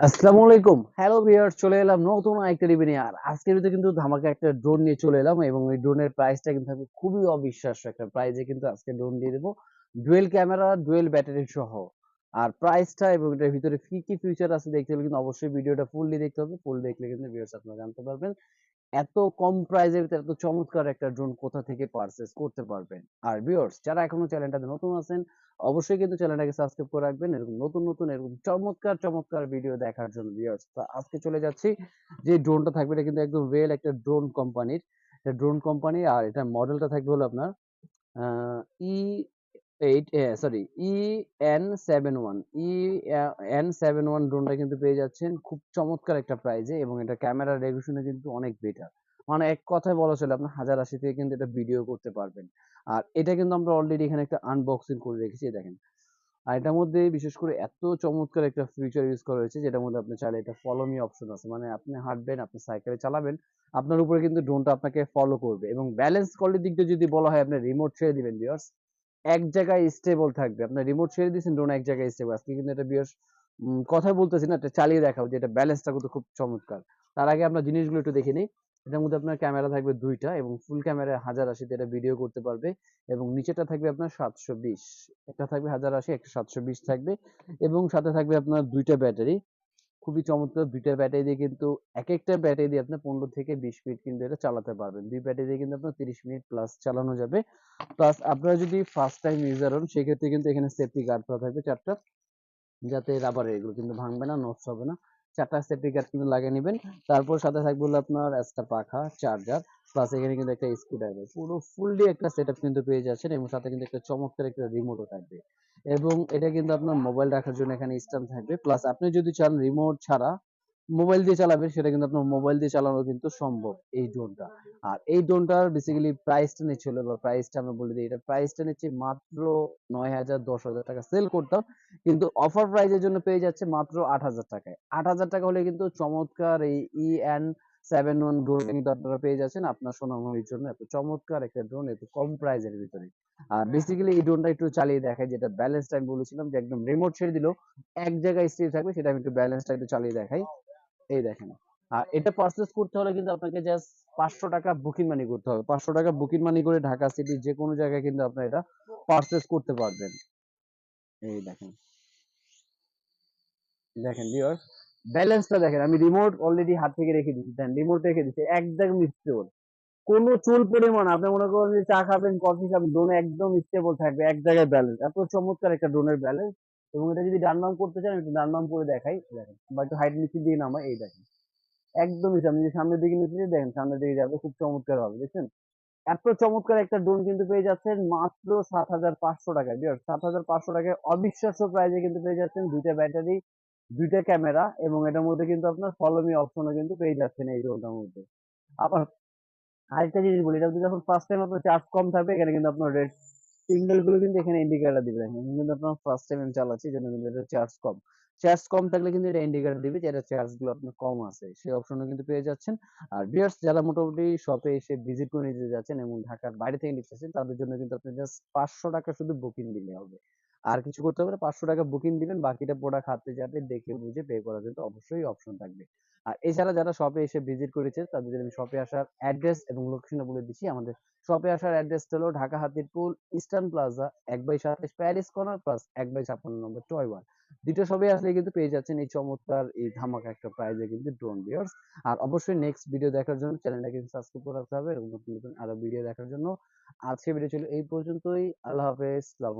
আসসালামু আলাইকুম। Hello viewer চলে এলাম নতুন আর ভিডিওতে কিন্তু ধামাকা একটা ড্রোন নিয়ে চলে এলাম এবং এই ড্রোনের প্রাইসটা কিন্তু আমি খুবই অবিশ্বাস্য একটা প্রাইজে কিন্তু আজকে ড্রোন দিয়ে দেবো। ডুয়েল ক্যামেরা ডুয়েল ব্যাটারি সহ। আর প্রাইসটা এবং এটার ভিতরে কি কি ফিচার আছে দেখতে হলে কিন্তু অবশ্যই ভিডিওটা ফুললি দেখতে হবে। ফুল দেখলে কিন্তু ভিউয়ার্স আপনারা জানতে পারবেন। এত কম প্রাইজের ভিতরে এত চমৎকার একটা ড্রোন কোথা থেকে পারচেজ করতে পারবেন? আর ভিউয়ার্স যারা এখনও চ্যানেলটাতে নতুন আছেন, অবশ্যই কিন্তু চ্যানেলটাকে সাবস্ক্রাইব করে রাখবেন। এরকম নতুন নতুন, এরকম চমৎকার চমৎকার ভিডিও দেখার জন্য ভিউয়ার্স তো আজকে চলে যাচ্ছি, যে ড্রোনটা থাকবে, এটা কিন্তু একদম রিয়েল একটা ড্রোন কোম্পানির এটা ড্রোন কোম্পানি আর এটা মডেলটা থাকবে হলো আপনার E eight sorry E N seven one E N seven one ড্রোনটা কিন্তু পেয়ে যাচ্ছেন খুব চমৎকার একটা প্রাইজে এবং এটা ক্যামেরা রেজলিউশনে কিন্তু অনেক বেটার মানে এক কথায় বলা চলে আপনার হাজার আশি থেকে কিন্তু এটা ভিডিও করতে পারবেন। আর এটা কিন্তু আমরা অলরেডি এখানে একটা আনবক্সিং করে রেখেছি দেখেন। আর এটার মধ্যে বিশেষ করে এত চমৎকার একটা ফিচার ইউজ করা হয়েছে যেটার মধ্যে আপনি চাইলে এটা ফলো মি অপশন আছে। মানে আপনি হাঁটবেন, আপনি সাইকেলে চালাবেন, আপনার উপরে কিন্তু ড্রোনটা আপনাকে ফলো করবে এবং ব্যালেন্স কলের দিক দিয়ে যদি বলা হয় আপনি রিমোট ছেড়ে দিবেন ভিউয়ার্স এক জায়গায় স্টেবল থাকবে। আপনার রিমোট ছেড়ে দিয়েছেন ড্রোন এক জায়গায় স্টেবল আজকে কিন্তু এটা বিয়ার্স কথা বলতেছি না এটা চালিয়ে দেখাও যে এটা ব্যালেন্সটা কিন্তু খুব চমৎকার। তার আগে আমরা জিনিসগুলো একটু দেখে নিই। এটার মধ্যে আপনার ক্যামেরা থাকবে দুইটা এবং ফুল ক্যামেরা হাজার আশিতে এটা ভিডিও করতে পারবে এবং নিচেটা থাকবে আপনার সাতশো বিশ। একটা থাকবে হাজার আশি, একটা সাতশো বিশ থাকবে এবং সাথে থাকবে আপনার দুইটা ব্যাটারি। খুবই চমৎকার দুইটা ব্যাটারি দিয়ে কিন্তু এক একটা ব্যাটারি দিয়ে আপনার পনেরো থেকে বিশ মিনিট কিন্তু এটা চালাতে পারবেন। দুই ব্যাটারি দিয়ে কিন্তু আপনার তিরিশ মিনিট প্লাস চালানো যাবে। প্লাস আপনারা যদি ফার্স্ট টাইম ইউজার হন, সেক্ষেত্রে কিন্তু এখানে সেফটি গার্ড করা থাকবে চারটা। যাতে রাবারের এগুলো কিন্তু ভাঙবে না, নষ্ট হবে না। চারটা সেফটি গার্ড কিন্তু লাগিয়ে নেবেন। তারপর সাথে থাকবে হলো আপনার একটা পাখা চার্জার প্লাস এখানে কিন্তু একটা স্ক্রুড্রাইভার পুরো ফুললি একটা সেটআপ কিন্তু পেয়ে যাচ্ছেন এবং সাথে কিন্তু একটা চমৎকার একটা রিমোটও থাকবে। এবং এটা কিন্তু আপনার মোবাইল রাখার জন্য এখানে স্ট্যান্ড থাকবে। প্লাস আপনি যদি চান রিমোট ছাড়া মোবাইল দিয়ে চালাবেন, সেটা কিন্তু আপনার মোবাইল দিয়ে চালানো কিন্তু সম্ভব এই ড্রোনটা আর এই ড্রোনটার বেসিক্যালি প্রাইসটা নিচ্ছিল বা প্রাইসটা আমি বলে দিই, এটা প্রাইসটা নিচ্ছে মাত্র নয় হাজার দশ হাজার টাকা। সেল করতাম কিন্তু অফার প্রাইজের জন্য পেয়ে যাচ্ছে মাত্র আট হাজার টাকায়। আট হাজার টাকা হলে কিন্তু চমৎকার এই ই সেভেন ওয়ান ড্রোন কিন্তু আপনারা পেয়ে যাচ্ছেন আপনার সোনামণির জন্য। এত চমৎকার একটা ড্রোন এত কম প্রাইজের ভিতরে। আর বেসিক্যালি এই ড্রোনটা একটু চালিয়ে দেখাই, যেটা ব্যালেন্সটা আমি বলেছিলাম যে একদম রিমোট ছেড়ে দিলেও এক জায়গায় স্থির থাকবে, সেটা আমি একটু ব্যালেন্সটা একটু চালিয়ে দেখাই। এই দেখেন। আর এটা পারচেজ করতে হলে কিন্তু আপনাকে জাস্ট পাঁচশো টাকা বুকিং মানি করতে হবে। পাঁচশো টাকা বুকিং মানি করে ঢাকা সিটি যে কোনো জায়গায় কিন্তু আপনার এটা পারচেজ করতে পারবেন। এই দেখেন। দেখেন ব্যালেন্সটা দেখেন, আমি রিমোট অলরেডি হাত থেকে রেখে দিচ্ছি দেন রিমোট রেখে দিচ্ছি একদম স্টেবল কোনো চুল পরিমাণ, আপনি মনে করেন যে চা খাবেন কফি খাবেন ড্রোন একদম স্টেবল থাকবে, এক জায়গায় ব্যালেন্স এত চমৎকার একটা ড্রোনের ব্যালেন্স এবং এটা যদি ডান বাম করতে চান, একটু ডান বাম করে দেখাই, দেখেন, বা একটু হাইট নিচে দিয়ে নামাই, এই দেখেন। একদমই সামনে যে সামনের দিকে নিচে দিয়ে দেখেন, সামনের দিকে যাবে, খুব চমৎকার হবে, দেখছেন? এত চমৎকার একটা ড্রোন কিন্তু পেয়ে যাচ্ছেন মাত্র সাত হাজার পাঁচশো টাকায় সাত হাজার পাঁচশো টাকায় অবিশ্বাস্য প্রাইজে কিন্তু পেয়ে যাচ্ছেন দুইটা ব্যাটারি দুইটা ক্যামেরা এবং এটার মধ্যে কিন্তু আপনার ফলো মি অপশনও কিন্তু পেয়ে যাচ্ছেন এই ড্রোনটার মধ্যে। আবার আরেকটা জিনিস বলি, এটা যখন ফার্স্ট টাইম আপনার চার্জ কম থাকবে, এখানে কিন্তু আপনার রেড সিগন্যালগুলো কিন্তু এখানে ইন্ডিকেটর দিবে। দেখেন কিন্তু আপনার ফার্স্ট টাইম আমি চালাচ্ছি জন্য কিন্তু এটা চার্জ কম। চার্জ কম থাকলে কিন্তু এটা ইন্ডিকেটর দিবে যে এটা চার্জগুলো আপনার কম আছে। সেই অপশনও কিন্তু পেয়ে যাচ্ছেন। আর ভিউয়ার্স যারা মোটামুটি শপে এসে ভিজিট করে নিতে যাচ্ছেন এবং ঢাকার বাইরে থেকে নিতে চাচ্ছেন তাদের জন্য কিন্তু আপনি জাস্ট পাঁচশো টাকা শুধু বুকিং দিলে হবে। আর কিছু করতে হবে না। পাঁচশো টাকা বুকিং দিবেন, বাকিটা প্রোডাক্ট হাতে যাবে দেখে বুঝে পে করার কিন্তু অবশ্যই অপশন থাকবে। আর এছাড়া যারা শপে এসে ভিজিট করেছে, তাদের জন্য শপে আসার অ্যাড্রেস এবং লোকেশন বলে দিচ্ছি। আমাদের শপে আসার অ্যাড্রেস হলো ঢাকা হাতিরপুল ইস্টার্ন প্লাজা এক বাই সাতাশ প্যারিস কর্নার প্লাস এক বাই ছাপ্পান্ন নম্বর টয় ওয়ান দুটো সবই আসলে কিন্তু পেয়ে যাচ্ছেন এই চমৎকার, এই ধামাকা একটা প্রাইজে কিন্তু ড্রোন বিয়ার্স আর অবশ্যই নেক্সট ভিডিও দেখার জন্য চ্যানেলটাকে সাবস্ক্রাইব করে রাখতে হবে এবং নতুন নতুন আরও ভিডিও দেখার জন্য। আজকে ভিডিও ছিল এই পর্যন্তই। আল্লাহ হাফেজ। আলাইকুম।